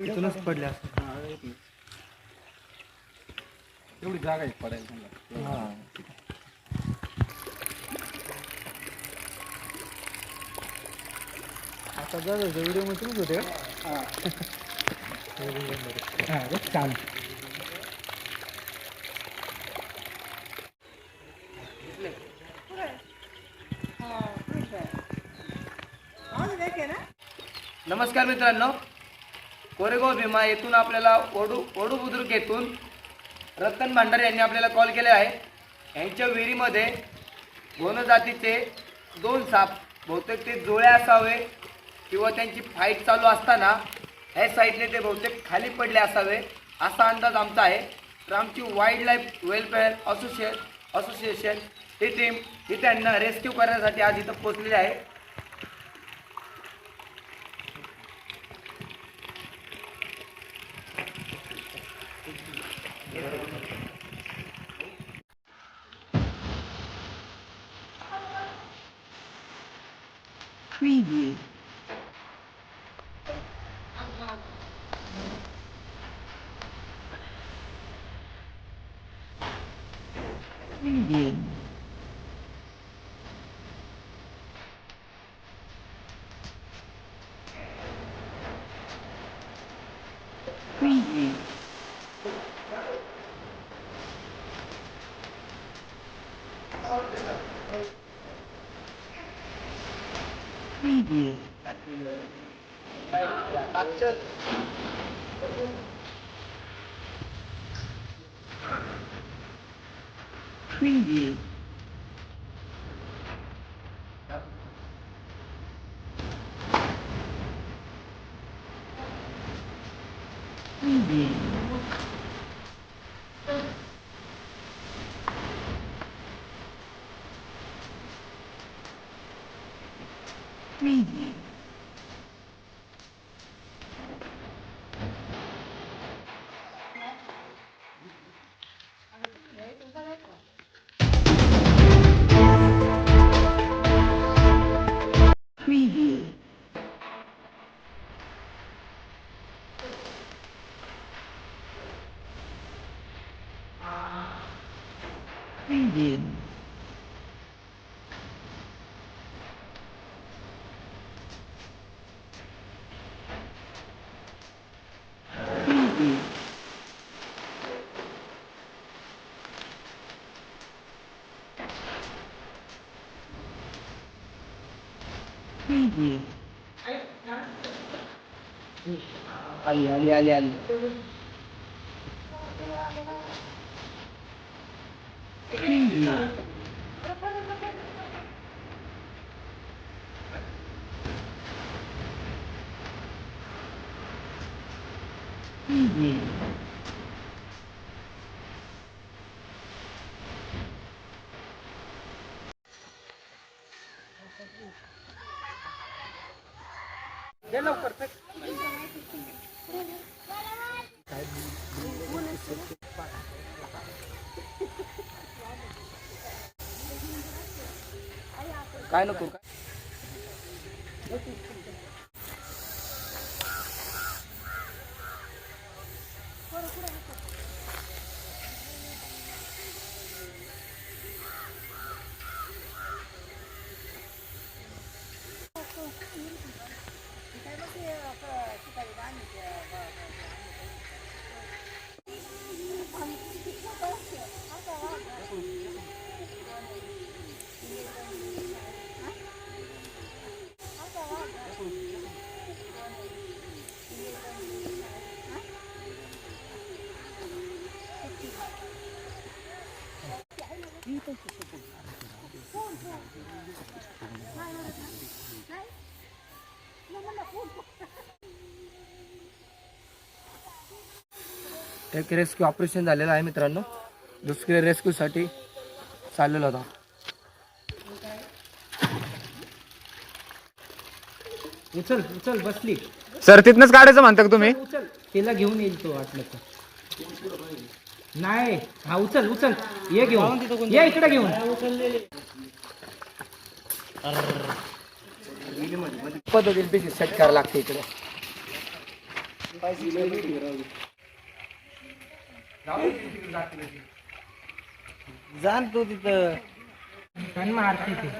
इथूनच पडल्या एवढी जागा आहे पडायला समजा. आता जर व्हिडिओमध्ये होते का? हा. बघ नमस्कार मित्रांनो. कोरेगाव भीमा येथून आपल्याला ओडू ओडू बुद्रुक येथून रतन भांडारे यांनी आपल्याला कॉल केले आहे. यांच्या विहिरीमध्ये गोन जातीचे दोन साप बहुतेक ते जोळे असावे किंवा त्यांची फाईट चालू असताना ह्या साईडने ते बहुतेक खाली पडले असावे असा अंदाज आमचा आहे. तर आमची वाईल्ड लाईफ वेलफेअर असोसिए असोसिएशन ही टीम ही त्यांना रेस्क्यू करण्यासाठी आज इथं पोचलेली आहे. Preview. 낙전 quindi quindi quindi Ali Ali Ali Ali. Dia love perfect. काय नको? एक रेस्क्यू ऑपरेशन झालेलं आहे मित्रांनो. दुसऱ्या रेस्क्यूसाठी चाललेला होता उचल उचल बसली. सर तिथनच काढायचं म्हणता का तुम्ही? उचल तिला घेऊन येईल तो वाटलं तर. नाही हा उचल उचल. ये घेऊन. ये इकडे घेऊन. पद्धतीने सेट करायला लागते इकडे. जाण तो तिथं. पण मारते ते.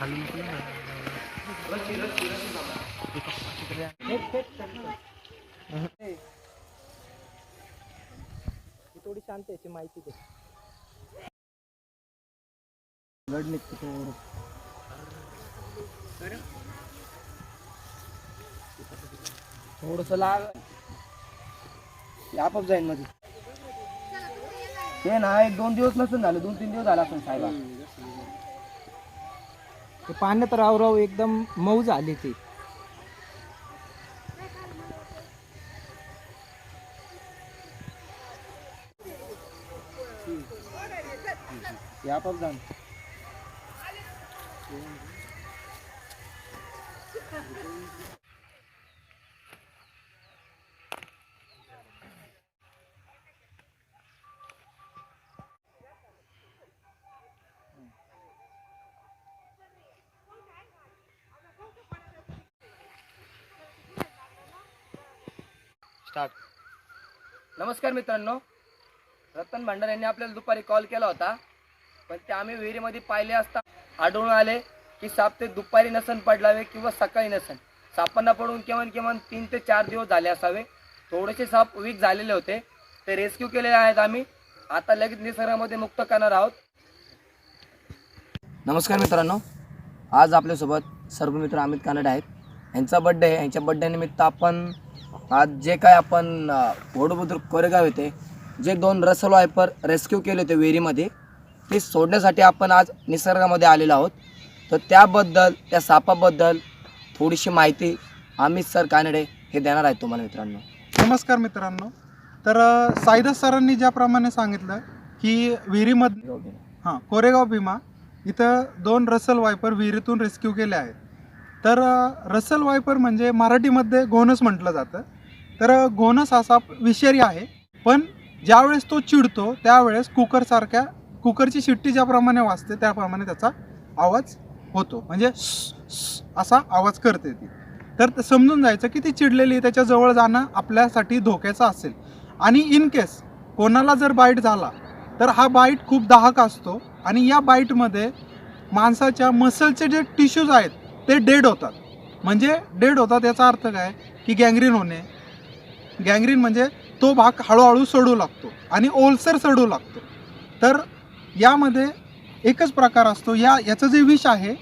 Halim pula. Lepas, शांत याची माहिती दे ब्लड निघतो थोडस लाग आपाप जाईन मध्ये ते ना एक दोन दिवस नसून झालं दोन तीन दिवस झाला असं साहेबा ते पाण्यात राव राव एकदम मऊ झाले ते हे आपाप जाण स्टार्ट नमस्कार मित्रांनो. रतन भांडार यांनी आपल्याला दुपारी कॉल केला होता. पण ते आम्ही विहिरीमध्ये पाहिले असता आढळून आले की साप ते दुपारी नसन पडलावे किंवा सकाळी नसन. सापांना पडून किमान किमान तीन ते चार दिवस झाले असावे. थोडेसे साप वीक झालेले होते. ते रेस्क्यू केलेले आहेत आम्ही. आता लगेच निसर्गामध्ये मुक्त करणार आहोत. नमस्कार मित्रांनो. आज आपल्यासोबत सर्व मित्र अमित कानडे आहेत. यांचा बड्डे आहे. यांच्या बड्डेनिमित्त आपण आज जे काय आपण वडोबुद्रुक कोरेगाव येथे जे दोन रसल वायपर रेस्क्यू केले होते विहिरीमध्ये ते सोडण्यासाठी आपण आज निसर्गामध्ये आलेलो आहोत. तर त्याबद्दल त्या सापाबद्दल थोडीशी माहिती अमित सर कानडे हे देणार आहेत तुम्हाला मित्रांनो. नमस्कार मित्रांनो. तर साईदस सरांनी ज्याप्रमाणे सांगितलं की विहिरीमध्ये हां कोरेगाव भीमा इथं दोन रसल वायपर विहिरीतून रेस्क्यू केले आहेत. तर रसल वायपर म्हणजे मराठीमध्ये घोणस म्हटलं जातं. तर अ, घोणस हा साप विषारी आहे पण ज्यावेळेस तो चिडतो त्यावेळेस कुकरसारख्या कुकरची शिट्टी ज्याप्रमाणे वाजते त्याप्रमाणे त्याचा आवाज होतो. म्हणजे असा आवाज करते ती. तर ते समजून जायचं की ती चिडलेली त्याच्याजवळ जाणं आपल्यासाठी धोक्याचं असेल. आणि इन केस कोणाला जर बाईट झाला तर हा बाईट खूप दाहक असतो आणि या बाईटमध्ये माणसाच्या मसलचे जे टिश्यूज आहेत ते डेड होतात. म्हणजे डेड होतात याचा अर्थ काय? की गँग्रीन होणे. गँग्रीन म्हणजे तो भाग हळूहळू सडू लागतो आणि ओलसर सडू लागतो. तर यामध्ये एकच प्रकार असतो. या याचं जे विष आहे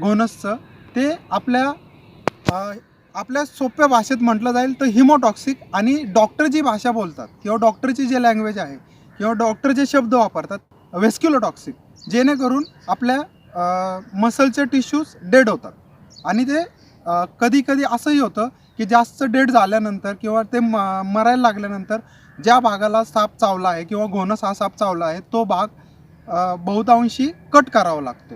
घोनसचं ते आपल्या आपल्या सोप्या भाषेत म्हटलं जाईल तर हिमोटॉक्सिक आणि डॉक्टर जी भाषा बोलतात किंवा डॉक्टरची जे लँग्वेज आहे किंवा डॉक्टर जे शब्द वापरतात वेस्क्युलोटॉक्सिक जेणेकरून आपल्या मसलचे टिश्यूज डेड होतात. आणि ते कधी कधी असंही होतं की जास्त डेड झाल्यानंतर किंवा ते म मरायला लागल्यानंतर ज्या भागाला साप चावला आहे किंवा घोणस हा साप चावला आहे तो भाग बहुतांशी कट करावा लागतो.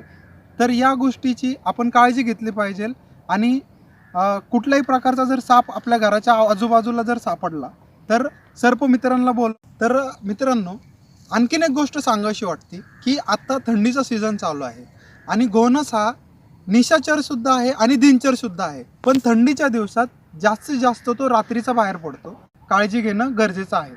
तर या गोष्टीची आपण काळजी घेतली पाहिजे आणि कुठल्याही प्रकारचा जर साप आपल्या घराच्या आजूबाजूला जर सापडला तर सर्प मित्रांना बोल तर मित्रांनो आणखीन एक गोष्ट सांगावीशी वाटते की आत्ता थंडीचा सीझन चालू आहे आणि गोनस हा निशाचरसुद्धा आहे आणि दिनचरसुद्धा आहे. पण थंडीच्या दिवसात जास्तीत जास्त तो रात्रीचा बाहेर पडतो. काळजी घेणं गरजेचं आहे.